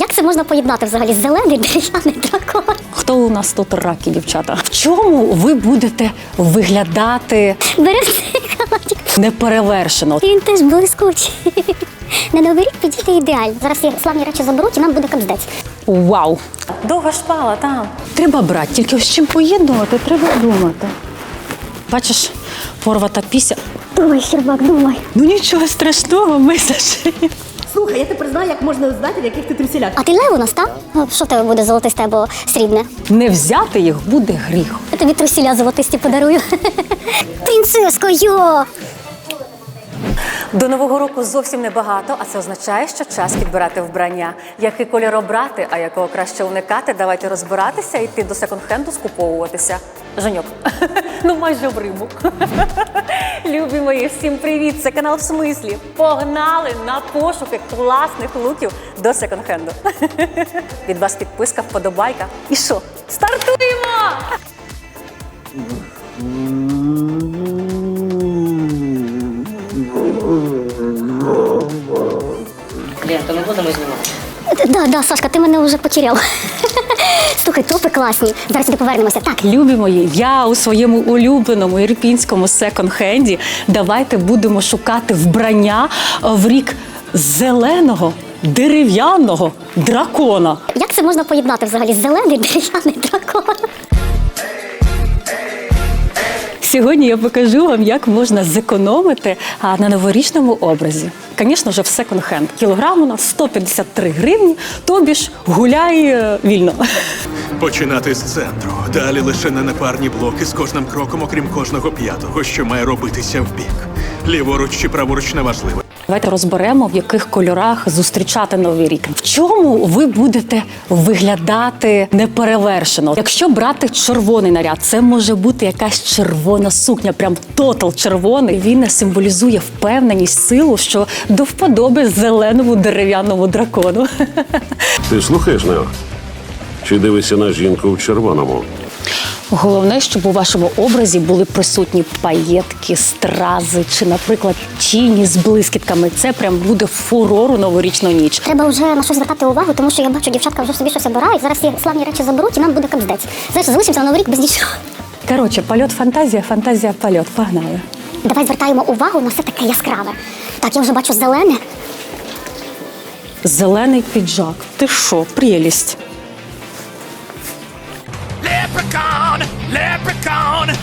Як це можна поєднати взагалі? Зелений дерев'яний дракон. Хто у нас тут раки, дівчата? В чому ви будете виглядати Бери цей халатик. неперевершено? Він теж блискучий. На новий рік підійти ідеально. Зараз ці славні речі заберуть і нам буде капздець. Вау! Довга шпала там. Треба брати, тільки з чим поєднувати, треба думати. Бачиш, порвата піся. Думай, Щербак, думай. Ну нічого страшного, ми зашиємо. Слухай, я тепер знаю, як можна знати, в яких ти трюселях. А ти лев у нас, так? Що в тебе буде золотисте або срібне? Не взяти їх буде гріх. Я тобі трусіля золотисті подарую. Принцеско, йо! До нового року зовсім небагато, а це означає, що час підбирати вбрання. Який кольор обрати, а якого краще уникати, давайте розбиратися і йти до секонд-хенду скуповуватися. Женьок, ну майже в Риму. Любі мої, всім привіт! Це канал в смислі. Погнали на пошуки класних луків до секонд-хенду. Від вас підписка, вподобайка. І що? Стартуємо! Клієнта не будемо знімати. Да, да, Сашка, ти мене вже потеряв. Слухай, топи класні. Зараз сюди повернемося. Так, Любі мої, я у своєму улюбленому ірпінському секонд-хенді. Давайте будемо шукати вбрання в рік зеленого дерев'яного дракона. як це можна поєднати взагалі? Зелений дерев'яний дракон. Сьогодні я покажу вам, як можна зекономити на новорічному образі. Звісно ж, в секонд-хенд. Кілограм у нас 153 гривні, тобі ж гуляй е, вільно. Починати з центру. Далі лише на непарні блоки з кожним кроком, окрім кожного п'ятого, що має робитися в бік. Ліворуч чи праворуч неважливо. Давайте розберемо, в яких кольорах зустрічати новий рік. В чому ви будете виглядати неперевершено? Якщо брати червоний наряд, це може бути якась червона сукня, прям тотал червоний. Він символізує впевненість, силу, що до вподоби зеленому дерев'яному дракону. Ти слухаєш Нео? Чи дивишся на жінку в червоному? Головне, щоб у вашому образі були присутні паєтки, стрази чи, наприклад, тіні з блискітками. Це прям буде фурор у новорічну ніч. Треба вже на щось звертати увагу, тому що я бачу, дівчатка вже собі щось обирають. Зараз ці славні речі заберуть і нам буде капздець. Знаєш, залишимося на новий рік без нічого. Коротше, польот фантазія, фантазія, польот. Погнали. Давай звертаємо увагу на все таке яскраве. Так, я вже бачу зелене. Зелений піджак. Ти що, прелість.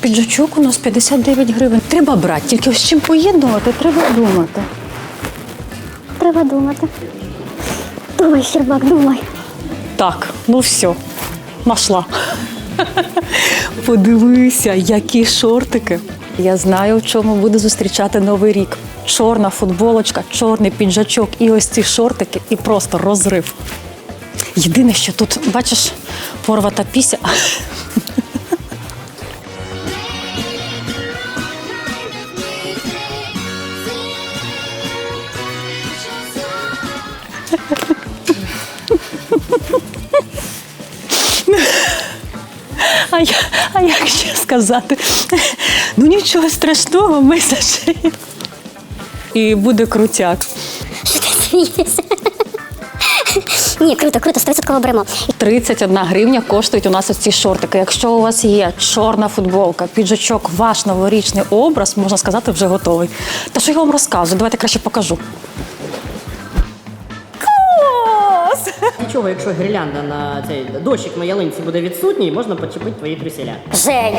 Піджачок у нас 59 гривень. Треба брати, тільки з чим поєднувати, треба думати. Треба думати. Думай, Щербак, думай. Так, ну все, нашла. Подивися, які шортики. Я знаю, в чому буду зустрічати новий рік. Чорна футболочка, чорний піджачок і ось ці шортики, і просто розрив. Єдине, що тут, бачиш, порвата піся. А, я, а як ще сказати? Ну нічого страшного, ми зашиємо. І буде крутяк. Що ти смієшся? Ні, круто, круто, 100% беремо. 31 гривня коштують у нас оці шортики. Якщо у вас є чорна футболка, піджачок, ваш новорічний образ, можна сказати, вже готовий. Та що я вам розказую? Давайте краще покажу. Клас! Нічого, якщо гірлянда на цей дощик на ялинці буде відсутній, можна почепити твої трюселя. Жень,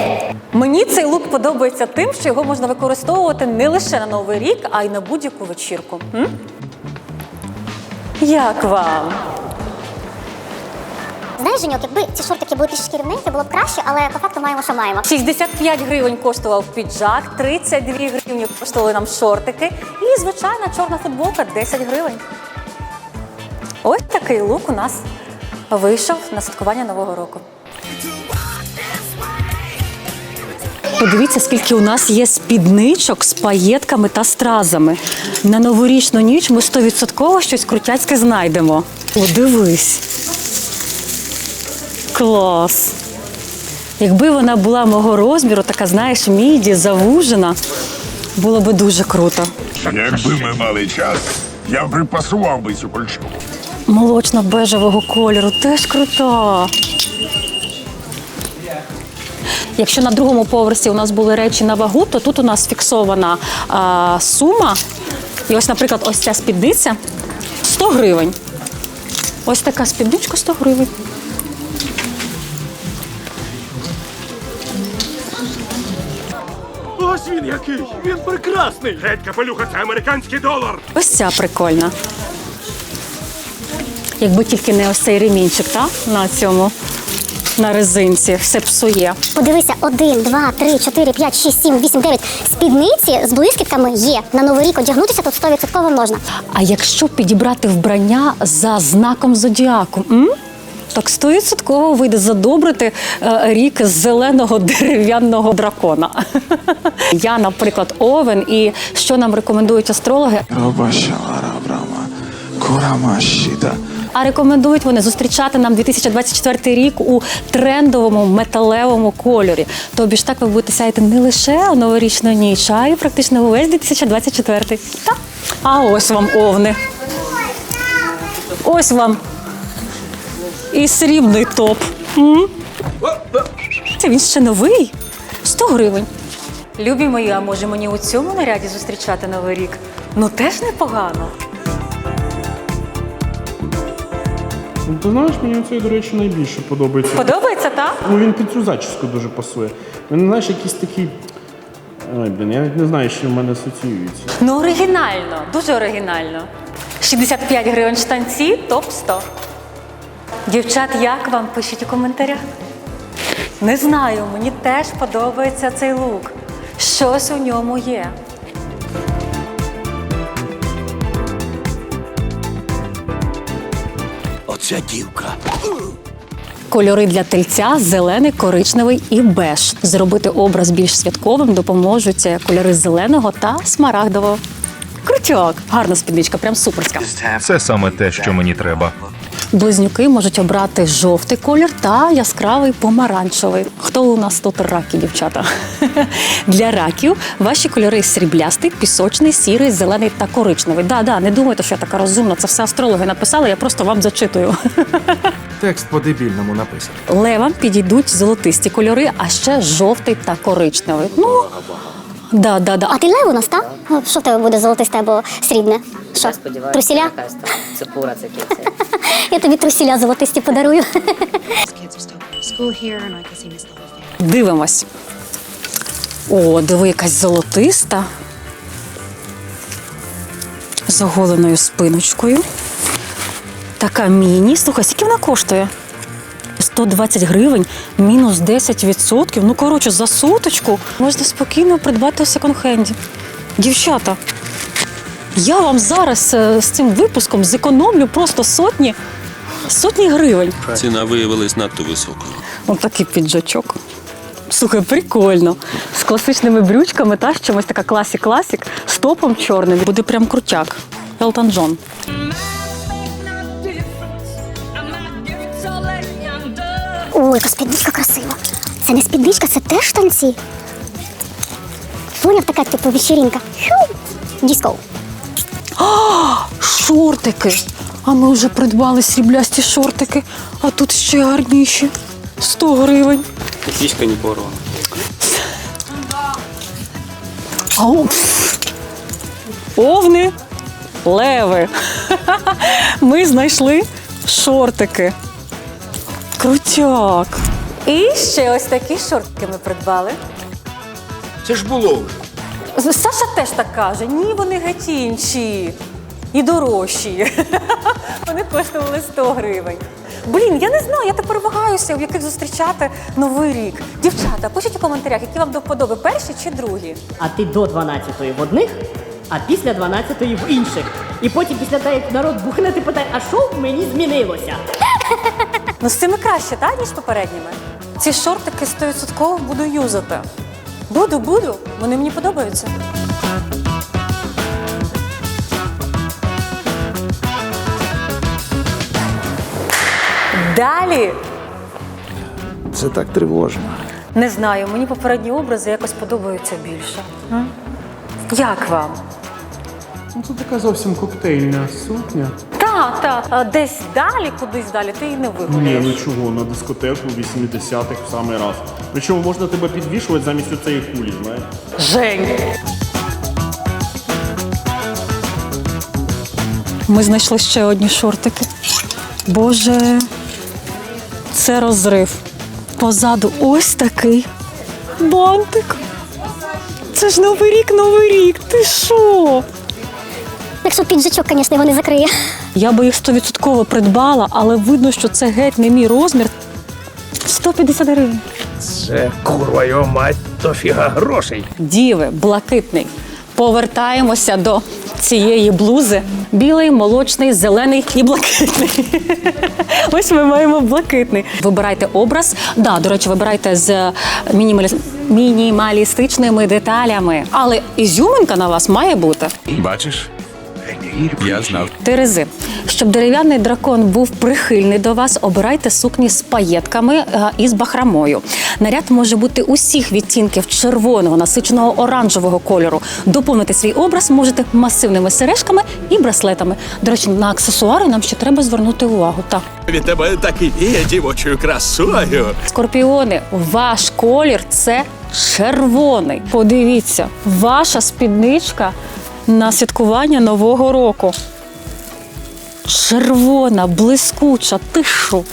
мені цей лук подобається тим, що його можна використовувати не лише на Новий рік, а й на будь-яку вечірку. М? Як вам? Знаєш, Женьок, якби ці шортики були трішки рівненькі, було б краще, але по факту маємо, що маємо. 65 гривень коштував піджак, 32 гривні коштували нам шортики і звичайна чорна футболка 10 гривень. Ось такий лук у нас вийшов на святкування Нового року. Подивіться, скільки у нас є спідничок з паєтками та стразами. На новорічну ніч ми 100% щось крутяцьке знайдемо. О, дивись. Клас. Якби вона була мого розміру, така, знаєш, міді, завужена, було би дуже круто. Якби ми мали час, я припасував би цю кольчугу. молочно-бежевого кольору. Теж крута. Якщо на другому поверсі у нас були речі на вагу, то тут у нас фіксована а, сума. І ось, наприклад, ось ця спідниця 100 гривень. Ось така спідничка 100 гривень. Ось він який! Він прекрасний! Геть капелюха, це американський долар! Ось ця прикольна. Якби тільки не ось цей ремінчик, та? На цьому, на резинці, все псує. Подивися, один, два, три, чотири, п'ять, шість, сім, вісім, дев'ять. Спідниці з блискітками є. На новий рік одягнутися тут 100% можна. А якщо підібрати вбрання за знаком зодіаку, м? Так стовідсотково вийде задобрити е, рік зеленого дерев'яного дракона. Я, наприклад, овен, і що нам рекомендують астрологи? А рекомендують вони зустрічати нам 2024 рік у трендовому металевому кольорі. Тобі ж так ви будете сяяти не лише у новорічну ніч, а й практично увесь 2024. Так. А ось вам овни. Ось вам і срібний топ. М? Це він ще новий. 100 гривень. Любі мої, а може мені у цьому наряді зустрічати новий рік? Ну теж непогано. Ну, Ти знаєш, мені цей, до речі, найбільше подобається. Подобається, так? Ну він під цю зачіску дуже пасує. Він, знаєш, якийсь такий. Ой, блін, я навіть не знаю, що в мене асоціюється. Ну, оригінально, дуже оригінально. 65 гривень штанці, топ 100. Дівчат, як вам? Пишіть у коментарях. Не знаю, мені теж подобається цей лук. Щось у ньому є. Оця дівка. Кольори для тельця зелений, коричневий і беж. Зробити образ більш святковим допоможуть кольори зеленого та смарагдового. Крутяк! Гарна спідничка, прям суперська. Це саме те, що мені треба. Близнюки можуть обрати жовтий колір та яскравий помаранчевий. Хто у нас тут раки, дівчата? Для раків ваші кольори сріблястий, пісочний, сірий, зелений та коричневий. Да, да, не думайте, що я така розумна. Це все астрологи написали, я просто вам зачитую. Текст по-дебільному написаний. Левам підійдуть золотисті кольори, а ще жовтий та коричневий. Ну, да, да, да. А ти лев у нас, так? Що в тебе буде золотисте або срібне? Що? Трусіля? Цепура це киця. Я тобі трусіля золотисті подарую. Дивимось. О, диви, якась золотиста. З оголеною спиночкою. Така міні. Слухай, скільки вона коштує? 120 гривень, мінус 10%. Ну, коротше, за суточку можна спокійно придбати у секонд-хенді. Дівчата, я вам зараз е, з цим випуском зекономлю просто сотні, сотні гривень. Ціна виявилась надто високою. Ось такий піджачок. Слухай, прикольно. З класичними брючками та з чимось така класік-класік, з топом чорним. Буде прям крутяк. Елтон Джон. Ой, яка спідничка красива. Це не спідничка, це теж штанці. Поняв така, типу, вечеринка. Хю! Діско. Шортики. А ми вже придбали сріблясті шортики, а тут ще гарніші. 100 гривень. Фішка не порвана. Ау. Овни, леви. Ми знайшли шортики. Крутяк. І ще ось такі шортики ми придбали. Це ж було вже. Саша теж так каже: ні, вони геть інші. І дорожчі. Вони коштували 100 гривень. Блін, я не знаю, я тепер вагаюся, в яких зустрічати новий рік. Дівчата, пишіть у коментарях, які вам до вподоби, перші чи другі. А ти до 12-ї в одних, а після 12-ї в інших. І потім після того, як народ бухне, ти питає, а що в мені змінилося? Ну з цими краще, так, ніж попередніми. Ці шортики 100% буду юзати. Буду, буду. Вони мені подобаються. Далі. Це так тривожно. Не знаю, мені попередні образи якось подобаються більше. М? Як вам? Ну, це така зовсім коктейльна сукня. Так, Так, так. А Десь далі, кудись далі, ти і не Ні, ну чого, на дискотеку 80-х в самий раз. Причому можна тебе підвішувати замість оцеї кулі, знаєш? Жень. Ми знайшли ще одні шортики. Боже, це розрив. Позаду ось такий бантик. Це ж новий рік, новий рік. Ти що? Якщо піджачок, звісно, його не закриє. Я би їх стовідсотково придбала, але видно, що це геть не мій розмір. 150 гривень. Це курва його мать, дофіга грошей. Діви, блакитний. Повертаємося до цієї блузи. Білий, молочний, зелений і блакитний. Ось ми маємо блакитний. Вибирайте образ. Да, до речі, вибирайте з мінімалі... мінімалістичними деталями. Але ізюминка на вас має бути. Бачиш? Я знав. Терези. Щоб дерев'яний дракон був прихильний до вас, обирайте сукні з паєтками е, і з бахрамою. Наряд може бути усіх відтінків червоного, насиченого оранжевого кольору. Доповнити свій образ можете масивними сережками і браслетами. До речі, на аксесуари нам ще треба звернути увагу. Так. Від тебе так і віє дівочою красою. Скорпіони, ваш колір це червоний. Подивіться, ваша спідничка на святкування Нового року. Червона, блискуча, ти що?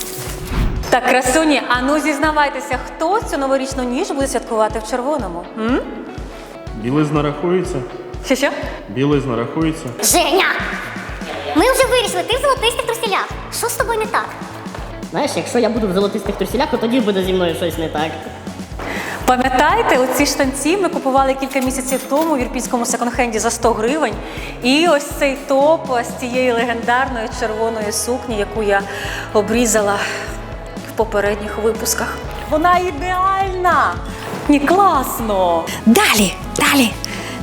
Так, красуні, а ну зізнавайтеся, хто цю новорічну ніч буде святкувати в червоному? М? Білизна рахується? Що що? Білизна рахується? Женя! Ми вже вирішили, ти в золотистих труселях. Що з тобою не так? Знаєш, якщо я буду в золотистих труселях, то тоді буде зі мною щось не так. Пам'ятаєте, оці штанці ми купували кілька місяців тому в ірпінському секонд-хенді за 100 гривень. І ось цей топ з цієї легендарної червоної сукні, яку я обрізала в попередніх випусках. Вона ідеальна! Ні, класно! Далі, далі.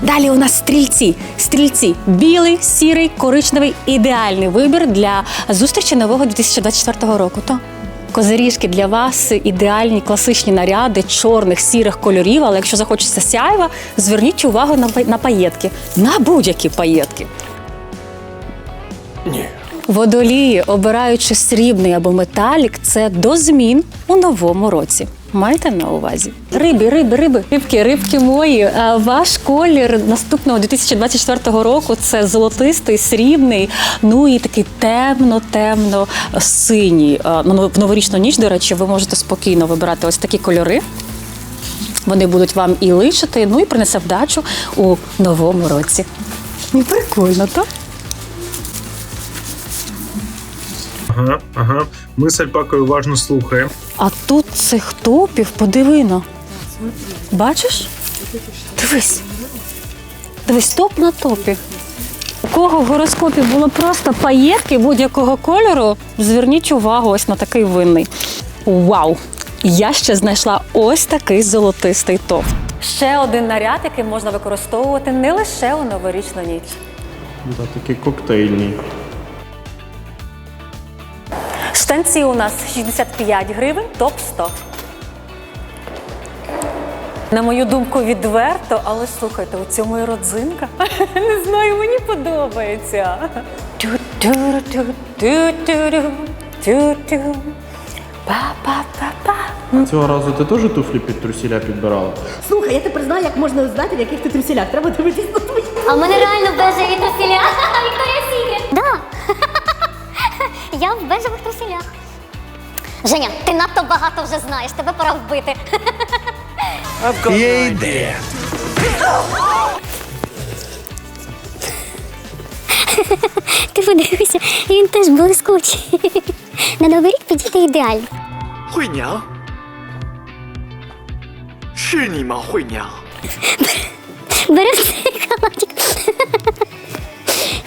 Далі у нас стрільці. Стрільці білий, сірий, коричневий ідеальний вибір для зустрічі нового 2024 року. То козиріжки для вас ідеальні класичні наряди чорних, сірих кольорів. Але якщо захочеться сяйва, зверніть увагу на, на паєтки, на будь-які паєтки. Ні. Водолії, обираючи срібний або металік, це до змін у новому році. Майте на увазі. Риби, риби, риби, рибки, рибки мої. Ваш колір наступного 2024 року це золотистий, срібний, ну і такий темно-темно синій. Ну, В новорічну ніч, до речі, ви можете спокійно вибирати ось такі кольори. Вони будуть вам і личити, ну і принесе вдачу у новому році. Прикольно, так? Ага, ага. Ми з альпакою уважно слухаємо. А тут цих топів подивино. Бачиш? Дивись. Дивись, топ на топі. У кого в гороскопі було просто паєтки будь-якого кольору, зверніть увагу ось на такий винний. Вау! Я ще знайшла ось такий золотистий топ. Ще один наряд, який можна використовувати не лише у новорічну ніч. Да, такий коктейльний. Штанці у нас 65 гривень, топ 100. На мою думку, відверто, але слухайте, у цьому і родзинка. Не знаю, мені подобається. Па-па-па-па. Цього разу ти теж туфлі під трусіля підбирала? Слухай, я тепер знаю, як можна знати, в яких ти труселях. Треба дивитись на твої. А в мене реально бежеві труселя. Вікторія Сікрет. Да в бежевих труселях. Женя, ти надто багато вже знаєш, тебе пора вбити. Є ідея. Ти подивися, він теж блискучий. На новий рік підійде ідеально. Хуйня. Шиніма хуйня. Берем цей халатик.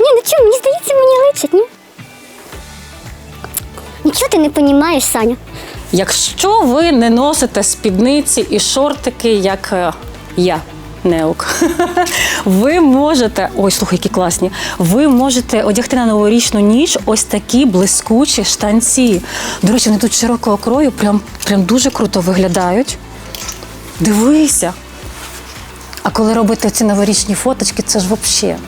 Ні, ну чому, мені здається, мені личить, ні? Нічого ти не розумієш, Саня. Якщо ви не носите спідниці і шортики, як е, я. Неук. Ви можете, ой, слухай, які класні. Ви можете одягти на новорічну ніч ось такі блискучі штанці. До речі, вони тут широкого крою, прям, прям дуже круто виглядають. Дивися. А коли робите ці новорічні фоточки, це ж взагалі.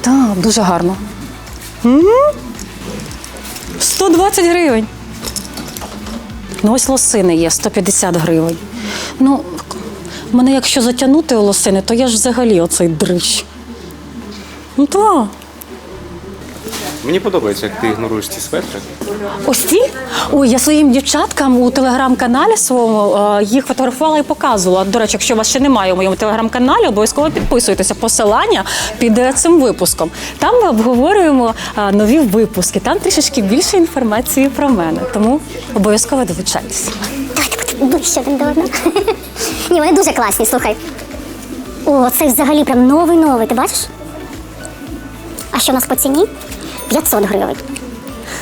Так, дуже гарно. М? 120 гривень. Ну, ось лосини є 150 гривень. Ну, мене якщо затягнути у лосини, то я ж взагалі оцей дрищ. Ну так. Мені подобається, як ти ігноруєш ці светри. Ось ці? Ой, я своїм дівчаткам у телеграм-каналі своєму е, їх фотографувала і показувала. До речі, якщо вас ще немає у моєму телеграм-каналі, обов'язково підписуйтеся. Посилання під е, цим випуском. Там ми обговорюємо е, нові випуски. Там трішечки більше інформації про мене. Тому обов'язково долучайтеся. Давайте один до одного. Ні, вони дуже класні, слухай. О, цей взагалі прям новий-новий, ти бачиш? А що у нас по ціні? 500 гривень.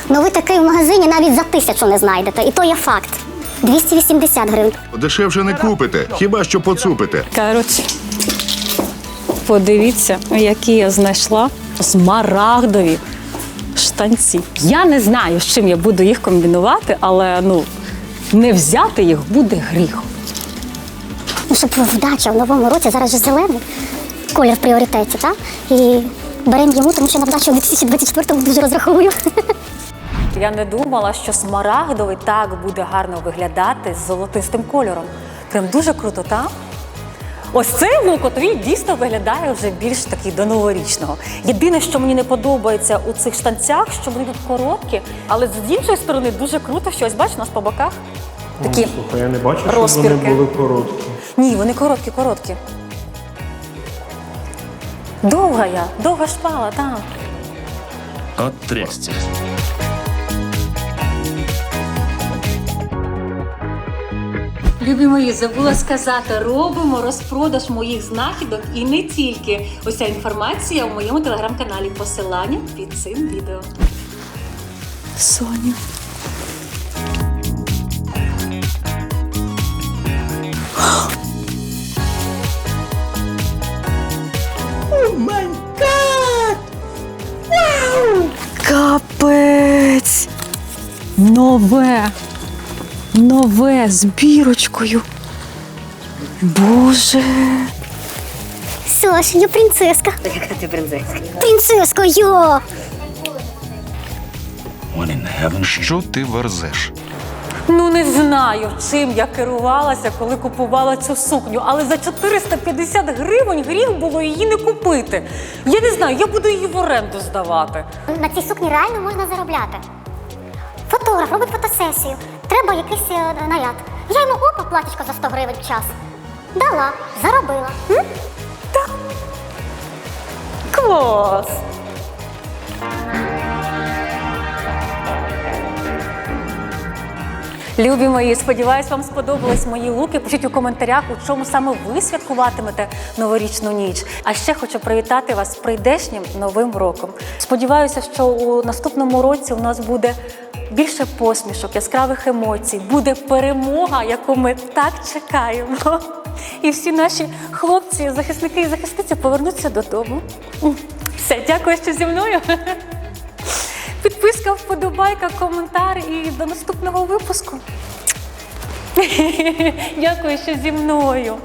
Ну ви такий в магазині навіть за тисячу не знайдете. І то є факт. 280 гривень. Дешевше не купите, хіба що поцупите. Коротше, подивіться, які я знайшла смарагдові штанці. Я не знаю, з чим я буду їх комбінувати, але ну не взяти їх буде гріх. Ну, щоб вдача в новому році зараз же зелений колір в пріоритеті, так? І беремо йому, тому що на вдачу у 2024-му дуже розраховую. Я не думала, що смарагдовий так буде гарно виглядати з золотистим кольором. Прям дуже круто, так? Ось цей лук от він дійсно виглядає вже більш такий до новорічного. Єдине, що мені не подобається у цих штанцях, що вони тут короткі, але з іншої сторони дуже круто, що ось бачиш у нас по боках такі. Слухай, я не бачу, щоб вони були короткі. Ні, вони короткі, короткі. Довга я, довга шпала, так. От трясця. Любі мої, забула сказати, робимо розпродаж моїх знахідок і не тільки. Ця інформація у моєму телеграм-каналі. Посилання під цим відео. Соня. Нове! Нове з бірочкою. Боже! Сош, я принцеска. Яка ти принцеска? Принцеска, йо! Що ти верзеш? Ну не знаю, чим я керувалася, коли купувала цю сукню, але за 450 гривень гріх було її не купити. Я не знаю, я буду її в оренду здавати. На цій сукні реально можна заробляти. Фотограф робить фотосесію. Треба якийсь е, наряд. Я йому опа, платічко за 100 гривень в час. Дала, заробила. М? Клас! Любі мої, сподіваюсь, вам сподобались мої луки. Пишіть у коментарях, у чому саме ви святкуватимете новорічну ніч. А ще хочу привітати вас з прийдешнім новим роком. Сподіваюся, що у наступному році у нас буде більше посмішок, яскравих емоцій, буде перемога, яку ми так чекаємо. І всі наші хлопці, захисники і захисниці повернуться додому. Все, дякую, що зі мною. Підписка, вподобайка, коментар і до наступного випуску. Дякую, що зі мною.